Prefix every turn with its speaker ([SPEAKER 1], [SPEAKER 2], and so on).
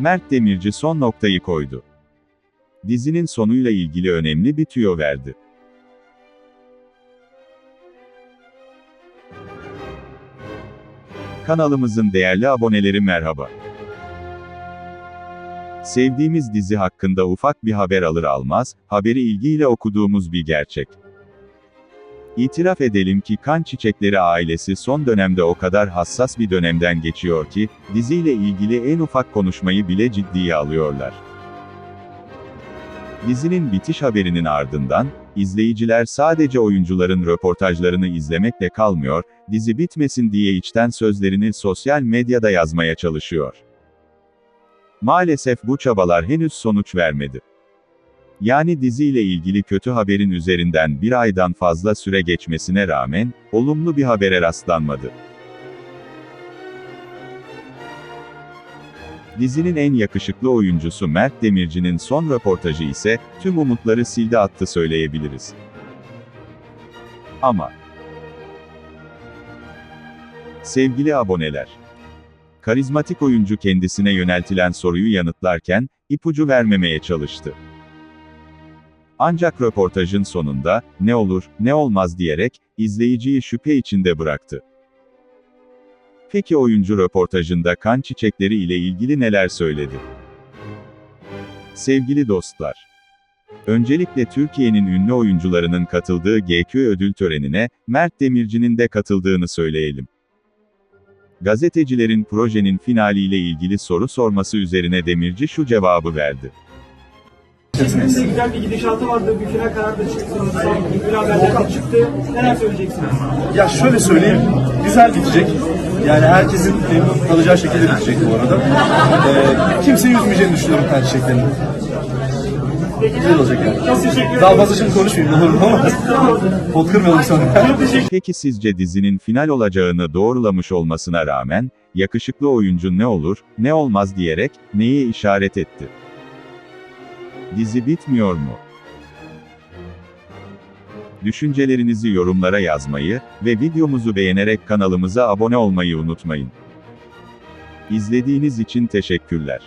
[SPEAKER 1] Mert Demirci son noktayı koydu. Dizinin sonuyla ilgili önemli bir tüyo verdi. Kanalımızın değerli aboneleri merhaba. Sevdiğimiz dizi hakkında ufak bir haber alır almaz, haberi ilgiyle okuduğumuz bir gerçek. İtiraf edelim ki Kan Çiçekleri ailesi son dönemde o kadar hassas bir dönemden geçiyor ki, diziyle ilgili en ufak konuşmayı bile ciddiye alıyorlar. Dizinin bitiş haberinin ardından, izleyiciler sadece oyuncuların röportajlarını izlemekle kalmıyor, dizi bitmesin diye içten sözlerini sosyal medyada yazmaya çalışıyor. Maalesef bu çabalar henüz sonuç vermedi. Yani diziyle ilgili kötü haberin üzerinden bir aydan fazla süre geçmesine rağmen, olumlu bir habere rastlanmadı. Dizinin en yakışıklı oyuncusu Mert Demirci'nin son röportajı ise, tüm umutları sildi attı söyleyebiliriz. Ama, sevgili aboneler, karizmatik oyuncu kendisine yöneltilen soruyu yanıtlarken, ipucu vermemeye çalıştı. Ancak röportajın sonunda, ne olur, ne olmaz diyerek, izleyiciyi şüphe içinde bıraktı. Peki oyuncu röportajında kan çiçekleri ile ilgili neler söyledi? Sevgili dostlar. Öncelikle Türkiye'nin ünlü oyuncularının katıldığı GQ ödül törenine, Mert Demirci'nin de katıldığını söyleyelim. Gazetecilerin projenin finaliyle ilgili soru sorması üzerine Demirci şu cevabı verdi.
[SPEAKER 2] Çiziminde güzel bir gidişatı vardı. Bir final kararı da çıktı. Son güncel haberler de çıktı. Neler söyleyeceksiniz?
[SPEAKER 3] Ya şöyle söyleyeyim, güzel bitecek. Yani herkesin memnun kalacağı şekilde bitecek bu arada. Ee, kimseyi üzmeyeceğini düşünüyorum kendi çiçeklerini. Güzel olacak yani. Daha fazla şimdi konuşmayayım olur ne olmaz. Pot kırmayalım sonra.
[SPEAKER 2] Çok teşekkür
[SPEAKER 1] Peki sizce dizinin final olacağını doğrulamış olmasına rağmen, yakışıklı oyuncu ne olur, ne olmaz diyerek, neye işaret etti? Dizi bitmiyor mu? Düşüncelerinizi yorumlara yazmayı ve videomuzu beğenerek kanalımıza abone olmayı unutmayın. İzlediğiniz için teşekkürler.